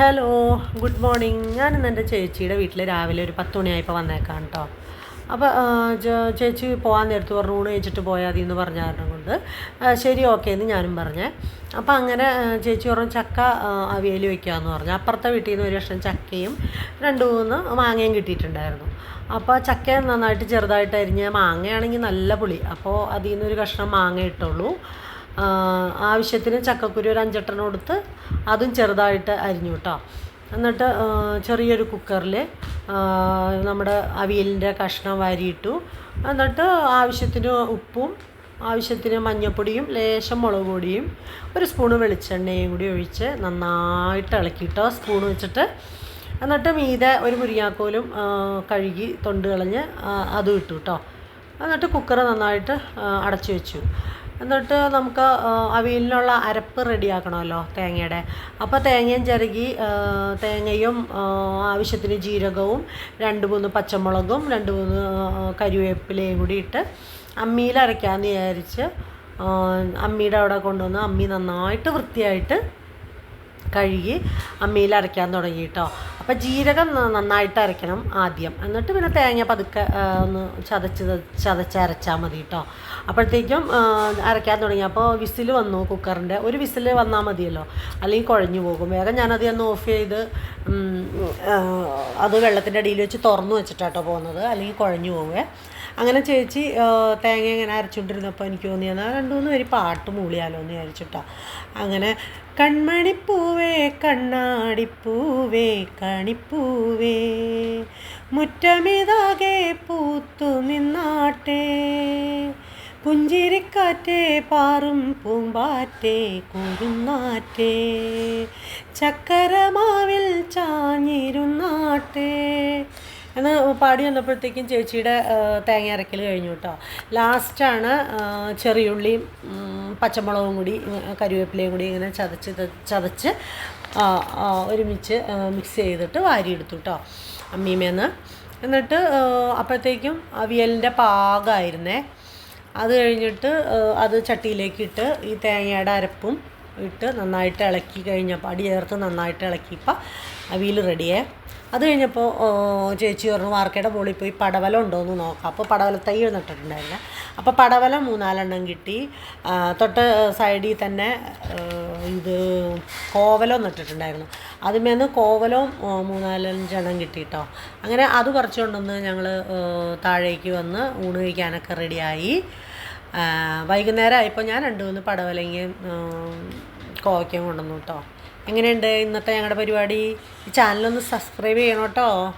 Hello good morning. ഞാനിന്ന് എന്റെ ചേച്ചിയുടെ വീട്ടിൽ രാവിലെ ഒരു പത്ത് മണിയായപ്പോൾ വന്നേക്കാം കേട്ടോ അപ്പോൾ ചേച്ചി പോകാൻ നേരത്ത് പറഞ്ഞു ഊണ് കഴിച്ചിട്ട് പോയാൽ മതി എന്ന് പറഞ്ഞ കാരണം കൊണ്ട്. ശരി ഓക്കെ എന്ന് ഞാനും പറഞ്ഞേ. അപ്പോൾ അങ്ങനെ ചേച്ചി പറഞ്ഞു ചക്ക അവിയൽ വയ്ക്കാമെന്ന് പറഞ്ഞു. അപ്പുറത്തെ വീട്ടിൽ നിന്ന് ഒരു കഷ്ണം ചക്കയും രണ്ട് മൂന്ന് മാങ്ങയും കിട്ടിയിട്ടുണ്ടായിരുന്നു. അപ്പോൾ ചക്ക നന്നായിട്ട് ചെറുതായിട്ട് അരിഞ്ഞ് മാങ്ങയാണെങ്കിൽ നല്ല പുളി. അപ്പോൾ അതിൽ നിന്നൊരു കഷ്ണം മാങ്ങ ഇട്ടുള്ളൂ. ആവശ്യത്തിന് ചക്കക്കുരു ഒരു അഞ്ചെട്ടെണ്ണം കൊടുത്ത് അതും ചെറുതായിട്ട് അരിഞ്ഞു കേട്ടോ എന്നിട്ട് ചെറിയൊരു കുക്കറിൽ നമ്മുടെ അവിയലിന്റെ കഷ്ണം വാരിയിട്ടു. എന്നിട്ട് ആവശ്യത്തിന് ഉപ്പും ആവശ്യത്തിന് മഞ്ഞൾപ്പൊടിയും ലേശം മുളക് പൊടിയും ഒരു സ്പൂണ് വെളിച്ചെണ്ണയും കൂടി ഒഴിച്ച് നന്നായിട്ട് ഇളക്കിയിട്ടോ സ്പൂൺ വെച്ചിട്ട്. എന്നിട്ട് മീതെ ഒരു മുരിങ്ങാക്കോലും കഴുകി തൊണ്ട് കളഞ്ഞ് അതും ഇട്ടു കേട്ടോ എന്നിട്ട് കുക്കർ നന്നായിട്ട് അടച്ചു വെച്ചു. എന്നിട്ട് നമുക്ക് അവിയലിനുള്ള അരപ്പ് റെഡിയാക്കണമല്ലോ തേങ്ങയുടെ. അപ്പോൾ തേങ്ങയും ചിരകി തേങ്ങയും ആവശ്യത്തിന് ജീരകവും രണ്ട് മൂന്ന് പച്ചമുളകും രണ്ട് മൂന്ന് കരിവേപ്പിലയും കൂടി ഇട്ട് അമ്മിയിൽ അരയ്ക്കാമെന്ന് വിചാരിച്ച് അമ്മിയുടെ അവിടെ കൊണ്ടുവന്ന് അമ്മി നന്നായിട്ട് വൃത്തിയായിട്ട് കഴുകി അമ്മിയിൽ അരയ്ക്കാൻ തുടങ്ങി കേട്ടോ അപ്പോൾ ജീരകം നന്നായിട്ട് അരയ്ക്കണം ആദ്യം. എന്നിട്ട് പിന്നെ തേങ്ങ പതുക്കെ ഒന്ന് ചതച്ച് ചതച്ച് അരച്ചാൽ മതി കേട്ടോ അപ്പോഴത്തേക്കും അരയ്ക്കാൻ തുടങ്ങി. അപ്പോൾ വിസിൽ വന്നു കുക്കറിന്റെ. ഒരു വിസിൽ വന്നാൽ മതിയല്ലോ. അല്ലെങ്കിൽ കുഴഞ്ഞു പോകും. വേഗം ഞാനത് ഒന്ന് ഓഫ് ചെയ്ത് അത് വെള്ളത്തിന്റെ അടിയിൽ വെച്ച് തുറന്നു വെച്ചിട്ടാട്ടോ പോകുന്നത്. അല്ലെങ്കിൽ കുഴഞ്ഞു പോവേ. അങ്ങനെ ചേച്ചി തേങ്ങ ഇങ്ങനെ അരച്ചുകൊണ്ടിരുന്നപ്പോൾ എനിക്ക് തോന്നി എന്നാൽ രണ്ടു മൂന്ന് പേര് പാട്ട് മൂളിയാലോ എന്ന് വിചാരിച്ചിട്ടാ. അങ്ങനെ കൺമണിപ്പൂവേ കണ്ണാടിപ്പൂവേ കണിപ്പൂവേ മുറ്റമിതാകെ പൂത്തു നിന്നാട്ടെ പുഞ്ചിരിക്കാറ്റേ പാറും പൂമ്പാറ്റേ കുരുന്നാറ്റേ ചക്കരമാവിൽ ചാഞ്ഞിരുന്നാട്ടെ എന്ന് പാടി വന്നപ്പോഴത്തേക്കും ചേച്ചിയുടെ തേങ്ങ അരക്കൽ കഴിഞ്ഞു കേട്ടോ ലാസ്റ്റാണ് ചെറിയുള്ളിയും പച്ചമുളകും കൂടി കരുവേപ്പിലയും കൂടി ഇങ്ങനെ ചതച്ച് ചതച്ച് ഒരുമിച്ച് മിക്സ് ചെയ്തിട്ട് വാരിയെടുത്തു കേട്ടോ അമ്മീമേന്ന് എന്നിട്ട് അപ്പോഴത്തേക്കും അവിയലിന്റെ പാകമായിരുന്നേ അത് കഴിഞ്ഞിട്ട് അത് ചട്ടിയിലേക്ക് ഇട്ട് ഈ തേങ്ങയുടെ അരപ്പും ഇട്ട് നന്നായിട്ട് ഇളക്കി കഴിഞ്ഞപ്പോൾ അടി ചേർത്ത് നന്നായിട്ട് ഇളക്കിയപ്പോൾ അവിയിൽ റെഡിയേ അത് കഴിഞ്ഞപ്പോൾ ചേച്ചി പറഞ്ഞു വാർക്കയുടെ മുകളിൽ പോയി പടവലം ഉണ്ടോയെന്ന് നോക്കാം. അപ്പോൾ പടവല തൈ നട്ടിട്ടുണ്ടായിരുന്നു അപ്പോൾ പടവലം മൂന്നാലെണ്ണം കിട്ടി. തൊട്ട് സൈഡിൽ തന്നെ ഇത് കോവലം നട്ടിട്ടുണ്ടായിരുന്നു അതിമേന്ന് കോവലവും ആ, മൂന്നാലഞ്ചെണ്ണം കിട്ടിയിട്ടോ അങ്ങനെ അത് പറിച്ചുകൊണ്ടുവന്ന് ഞങ്ങൾ താഴേക്ക് വന്ന് ഊണ് കഴിക്കാനൊക്കെ റെഡിയായി വൈകുന്നേരം ആയപ്പോൾ ഞാൻ രണ്ട് മൂന്ന് പടവലങ്ങയും ആ, കോവയ്ക്കയും കൊണ്ടുവന്നു കേട്ടോ. എങ്ങനെയുണ്ട് ഇന്നത്തെ ഞങ്ങളുടെ പരിപാടി? ഈ ചാനലൊന്ന് സബ്സ്ക്രൈബ് ചെയ്യണം കേട്ടോ.